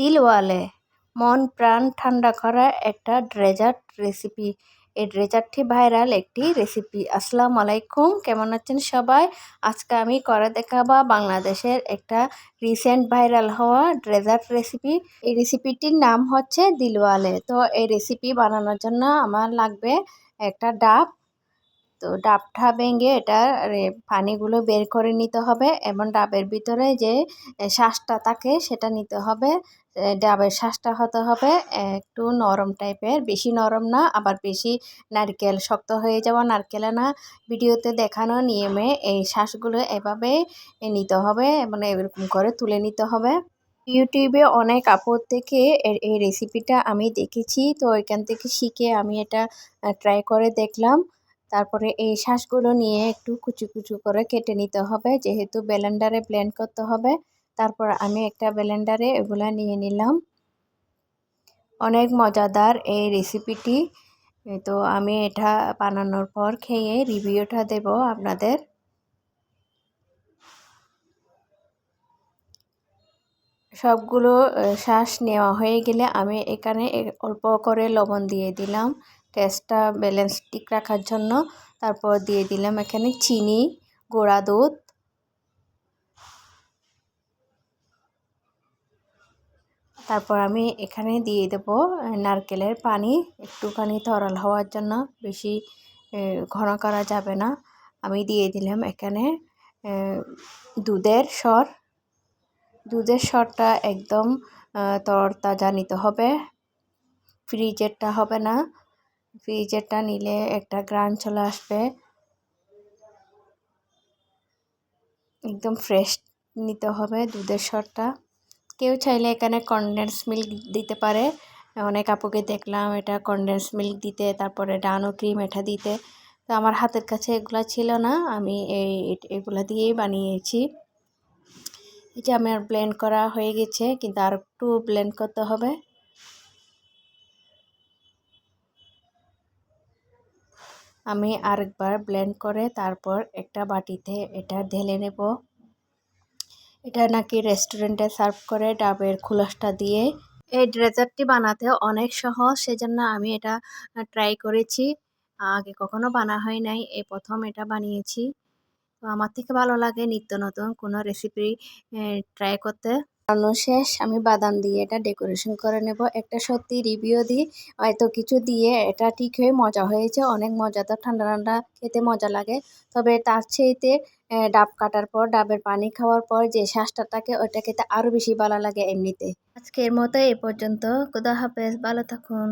দিলওয়ালে। মন প্রাণ ঠান্ডা করা একটা ড্রেজার্ট রেসিপি। এই ড্রেজার্টটি ভাইরাল একটি রেসিপি। আসসালামু আলাইকুম, কেমন আছেন সবাই? আজকে আমি করে দেখাবো বাংলাদেশের একটা রিসেন্ট ভাইরাল হওয়া ড্রেজার্ট রেসিপি। এই রেসিপিটির নাম হচ্ছে দিলওয়ালে। তো এই রেসিপি বানানোর জন্য আমার লাগবে একটা ডাব। তো ডাবটা ভেঙে এটা পানিগুলো বের করে নিতে হবে এবং ডাবের ভিতরে যে শ্বাসটা থাকে সেটা নিতে হবে। ডাবের শ্বাসটা হতে হবে, একটু নরম টাইপের, বেশি নরম না, আবার বেশি নারকেল, শক্ত হয়ে যাওয়া নারকেলে না ভিডিওতে দেখানো নিয়মে এই শ্বাসগুলো এভাবে নিতে হবে মানে এরকম করে তুলে নিতে হবে। ইউটিউবে অনেক আপদ থেকে এই রেসিপিটা আমি দেখেছি, তো এখান থেকে শিখে আমি এটা ট্রাই করে দেখলাম। তারপরে এই শ্বাসগুলো নিয়ে একটু কুচু কুচু করে কেটে নিতে হবে, যেহেতু ব্লেন্ডারে ব্লেন্ড করতে হবে। তারপর আমি একটা ব্লেন্ডারে এগুলো নিয়ে নিলাম। অনেক মজাদার এই রেসিপিটি। তো আমি এটা বানানোর পর খেয়ে রিভিউটা দেব আপনাদের। সবগুলো শ্বাস নেওয়া হয়ে গেলে আমি এখানে অল্প করে লবণ দিয়ে দিলাম। টেস্টটা ব্যালেন্স ঠিক রাখার জন্য। তারপর দিয়ে দিলাম এখানে চিনি, গোড়া দুধ। তারপর আমি এখানে দিয়ে দেব নারকেলের পানি। একটুখানি তরল হওয়ার জন্য বেশি ঘন করা যাবে না। আমি দিয়ে দিলাম এখানে দুধের স্বর দুধের স্বরটা একদম তরতাজা নিতে হবে। ফ্রিজেরটা হবে না। ফ্রিজেরটা নিলে একটা গ্রান চলে আসবে। একদম ফ্রেশ নিতে হবে দুধের স্বরটা কেউ চাইলে এখানে কনডেন্স মিল্ক দিতে পারে। অনেক আপুকে দেখলাম এটা কনডেন্স মিল্ক দিতে, তারপরে ডানো ক্রিম এটা দিতে। তো আমার হাতের কাছে এগুলা ছিল না, আমি এই এগুলা দিয়েই বানিয়েছি। এই যে আমার ব্লেন্ড করা হয়ে গেছে, কিন্তু আর একটু ব্লেন্ড করতে হবে। আমি আরেকবার ব্লেন্ড করে তারপর একটা বাটিতে এটা ঢেলে নেব। এটা নাকি রেস্টুরেন্টে সার্ভ করে ডাবের খুলসটা দিয়ে। এই ড্রেজারটি বানাতে অনেক সহজ, সেজন্য আমি এটা ট্রাই করেছি। আগে কখনো বানা হয় নাই এই প্রথম এটা বানিয়েছি। তো আমার থেকে ভালো লাগে নিত্য নতুন কোনো রেসিপি ট্রাই করতে। শেষ, আমি বাদাম দিয়ে এটা ডেকোরেশন করে নেব। একটা সত্যি রিভিউ দিই, হয়তো কিছু দিয়ে এটা ঠিক হয়ে মজা হয়েছে, অনেক মজা তো ঠান্ডা ঠান্ডা খেতে মজা লাগে। তবে তার চেয়েতে ডাব কাটার পর, ডাবের পানি খাওয়ার পর যে শ্বাসটা থাকে, ওইটা খেতে আরও বেশি ভালো লাগে এমনিতে। আজকের মতো এ পর্যন্ত। খুদা হাফেজ, ভালো থাকুন।